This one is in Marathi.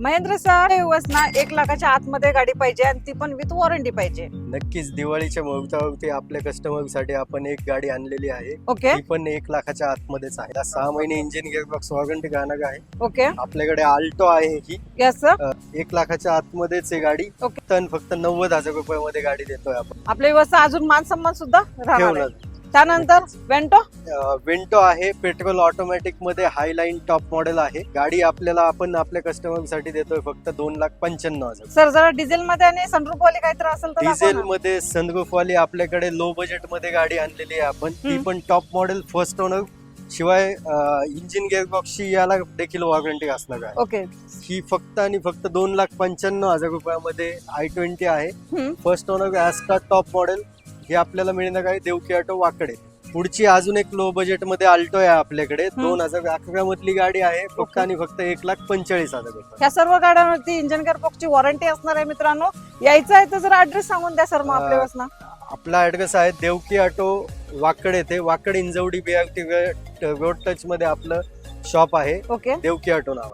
महेंद्र सर वसना एक लाखाच्या आतमध्ये गाडी पाहिजे आणि ती पण विथ वॉरंटी पाहिजे. नक्कीच दिवाळीच्या मुहूर्तावरती आपल्या कस्टमरसाठी आपण एक गाडी आणलेली आहे. ओके. ती पण एक लाखाच्या आतमध्येच आहे. सहा महिने इंजिन गिअरबॉक्स वॉरंटी गाणं आहे. ओके. आपल्याकडे आल्टो आहे ही. यस सर अ, एक लाखाच्या आतमध्येच आहे गाडी ओके. तर फक्त नव्वद हजार रुपयामध्ये गाडी देतोय आपण. आपल्या व्यवस्था अजून मान सन्मान सुद्धा राहणार. त्यानंतर वेंटो? विंटो आहे पेट्रोल ऑटोमॅटिकमध्ये हाय लाईन टॉप मॉडेल आहे. गाडी आपल्याला आपण आपल्या कस्टमरसाठी देतोय फक्त दोन लाख पंच्याण्णव हजार. सर जरा डिझेल मध्ये आणि सनरूफ वाली काहीतरी असेल तर दाखवा डिझेल ना. मध्ये सनरूफ वाली आपल्याकडे लो बजेटमध्ये गाडी आणलेली आहे आपण. ती हम्म. पण टॉप मॉडेल फर्स्ट ओनर शिवाय इंजिन गिअरबॉक्सची याला देखील वॉरंटी असणार आहे. ओके. ही फक्त आणि फक्त दोन लाख पंच्याण्णव हजार रुपयामध्ये आय ट्वेंटी आहे. हम्म. फर्स्ट ओनर ॲस्का टॉप मॉडेल हे आपल्याला मिळणार आहे देवकी ऑटो वाकडे. पुढची अजून एक लो बजेटमध्ये आल्टो आहे आपल्याकडे. दोन हजार अकरा मधली गाडी आहे. फक्त. आणि फक्त एक लाख पंचेचाळीस हजार रुपये. ह्या सर्व गाड्यांवरती इंजन ची वॉरंटी असणार आहे मित्रांनो. यायचं आहे तर जरा ऍड्रेस सांगून द्या सर मग आपल्या वसना आपला ऍड्रेस आहे देवकी ऑटो वाकड येथे. Wakad Hinjawadi BRT road touch मध्ये आपलं शॉप आहे. ओके. देवकी ऑटो नाव.